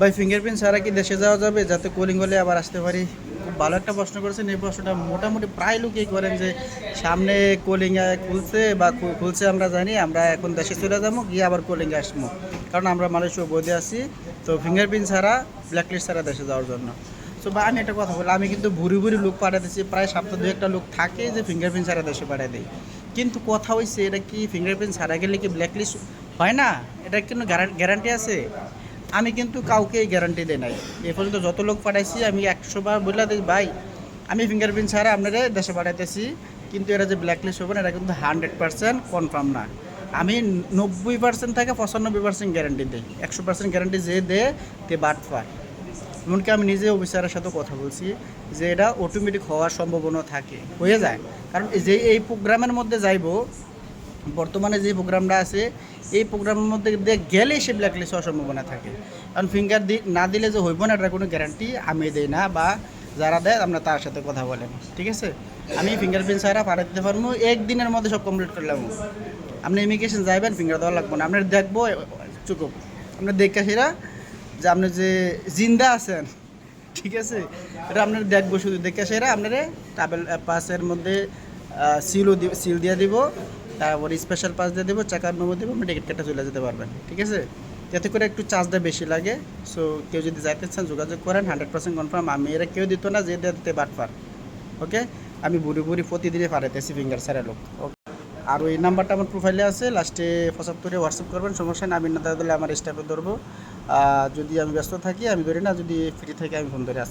ভাই ফিঙ্গারপ্রিন্ট ছাড়া কি দেশে যাওয়া যাবে? যাতে কোলিং হলে আবার আসতে পারি। খুব ভালো একটা প্রশ্ন করেছেন। এই প্রশ্নটা মোটামুটি প্রায় লোকেই করেন যে, সামনে কোলিং খুলছে বা খুলছে আমরা জানি, আমরা এখন দেশে চলে যাব, গিয়ে আবার কোলিং আসব। কারণ আমরা মালয়েশিয়া বোধে আছি। তো ফিঙ্গারপ্রিন্ট ছাড়া ব্ল্যাকলিস্ট ছাড়া দেশে যাওয়ার জন্য। সো বা আমি একটা কথা বলি, আমি কিন্তু ভুরি ভুরি লোক পাঠাতেছি প্রায় সপ্তাহ দু একটা লোক থাকে যে ফিঙ্গারপ্রিন্ট ছাড়া দেশে পাঠিয়ে দেয়। কিন্তু কথা হয়েছে এটা কি ফিঙ্গারপ্রিন্ট ছাড়া গেলে কি ব্ল্যাকলিস্ট হয় না? এটা কিন্তু গ্যারান্টি আছে? আমি কিন্তু কাউকে গ্যারান্টি দেই নাই। এ পর্যন্ত যত লোক পাঠাইছি, আমি একশো বার দিই, ভাই, আমি ফিঙ্গারপ্রিন্ট ছাড়া আপনারা দেশে পাঠাইতেছি। কিন্তু এরা যে ব্ল্যাকলিস্ট হবে না এটা কিন্তু হান্ড্রেড পার্সেন্ট কনফার্ম না। আমি নব্বই পার্সেন্ট থেকে পঁচানব্বই পার্সেন্ট গ্যারান্টি দিই। একশো পার্সেন্ট গ্যারান্টি যে দে তে বাদ পায়। এমনকি আমি নিজে অফিসারের সাথে কথা বলছি যে এটা অটোমেটিক হওয়ার সম্ভাবনা থাকে। হয়ে যায়। কারণ যে এই প্রোগ্রামের মধ্যে যাইবো বর্তমানে যে প্রোগ্রামটা আছে, এই প্রোগ্রামের মধ্যে দিয়ে গেলে সে ব্ল্যাকলিস্ট হওয়ার সম্ভাবনা থাকে। কারণ ফিঙ্গার দি না দিলে যে হইব না, এটার কোনো গ্যারান্টি আমি দেই না বা যারা দেয়, আমরা তার সাথে কথা বলেন। ঠিক আছে? আমি ফিঙ্গারপ্রিন্ট ছাড়া পাঠিয়ে দিতে পারব একদিনের মধ্যে সব কমপ্লিট করলাম আপনি ইমিগ্রেশন যাইবেন ফিঙ্গার দেওয়া লাগবে না। আপনার দেখব চুকুপ আপনার দেখে সেরা যে আপনি যে জিন্দা আছেন, ঠিক আছে? এটা আপনার দেখব শুধু দেখে সেরা আপনার ট্রাভেল পাসের মধ্যে সিলও সিল দিয়ে দিব। তারপর স্পেশাল পাস দিয়ে দেবো চাকার মেমো দেবো, আপনি টিকিট কাটা চলে যেতে পারবেন, ঠিক আছে? যাতে করে একটু চার্জটা বেশি লাগে। সো কেউ যদি যাইতে চান, যোগাযোগ করেন হান্ড্রেড পার্সেন্ট কনফার্ম আমি এরা কেউ দিত না, যে দিতে বাটপার ওকে আমি বুড়ি বুড়ি প্রতিদিনই পাঠাইতেছি ফিঙ্গার স্যারের লোক। ওকে আর ওই নাম্বারটা আমার প্রোফাইলে আছে লাস্টে পঁচাত্তরে হোয়াটসঅ্যাপ করবেন, সমস্যা নেই, আমি না দিলে আমার স্টাফে ধরবো। যদি আমি ব্যস্ত থাকি, আমি ধরি না, যদি ফ্রি থাকি, আমি ফোন ধরে আসি।